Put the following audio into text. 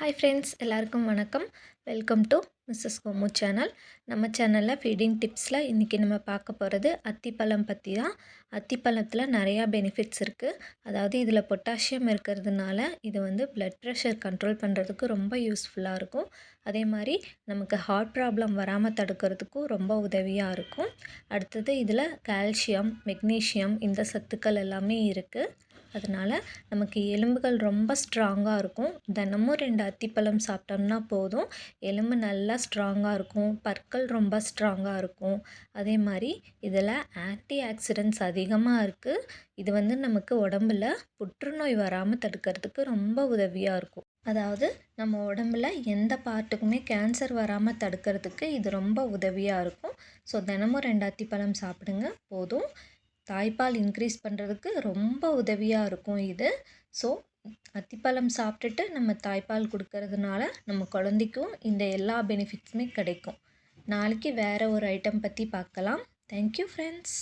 Hi friends எல்லாருக்கும் வணக்கம். Welcome to Mrs Komu channel நம்ம சேனலில் ஃபீடிங் டிப்ஸில் இன்றைக்கி நம்ம பார்க்க போகிறது அத்திப்பழம் பற்றி தான். அத்திப்பழத்தில் நிறையா பெனிஃபிட்ஸ் இருக்குது அதாவது இதில் பொட்டாசியம் இருக்கிறதுனால இது வந்து பிளட் ப்ரெஷர் கண்ட்ரோல் பண்ணுறதுக்கு ரொம்ப யூஸ்ஃபுல்லாக இருக்கும். அதே மாதிரி நமக்கு ஹார்ட் ப்ராப்ளம் வராமல் தடுக்கிறதுக்கும் ரொம்ப உதவியாக இருக்கும். அடுத்தது இதில் கால்சியம் மெக்னீஷியம் இந்த சத்துக்கள் எல்லாமே இருக்குது அதனால் நமக்கு எலும்புகள் ரொம்ப ஸ்ட்ராங்காக இருக்கும். தினமும் ரெண்டு அத்திப்பழம் சாப்பிட்டோம்னா போதும். எலும்பு நல்லா ஸ்ட்ராங்காக இருக்கும். பற்கள் ரொம்ப ஸ்ட்ராங்காக இருக்கும். அதே மாதிரி இதில் ஆன்டி ஆக்சிடென்ட்ஸ் அதிகமாக இருக்குது இது வந்து நமக்கு உடம்புல புற்றுநோய் வராமல் தடுக்கிறதுக்கு ரொம்ப உதவியாக இருக்கும். அதாவது நம்ம உடம்புல எந்த பார்ட்டுக்குமே கேன்சர் வராமல் தடுக்கிறதுக்கு இது ரொம்ப உதவியாக இருக்கும். ஸோ தினமும் ரெண்டு அத்திப்பழம் சாப்பிடுங்க. போதும். தாய்ப்பால் இன்க்ரீஸ் பண்ணுறதுக்கு ரொம்ப உதவியாக இருக்கும் இது. ஸோ அத்திப்பழம் சாப்பிட்டுட்டு நம்ம தாய்ப்பால் கொடுக்கறதுனால நம்ம குழந்தைக்கும் இந்த எல்லா பெனிஃபிட்ஸுமே கிடைக்கும். நாளைக்கு வேறு ஒரு ஐட்டம் பற்றி பார்க்கலாம். Thank you friends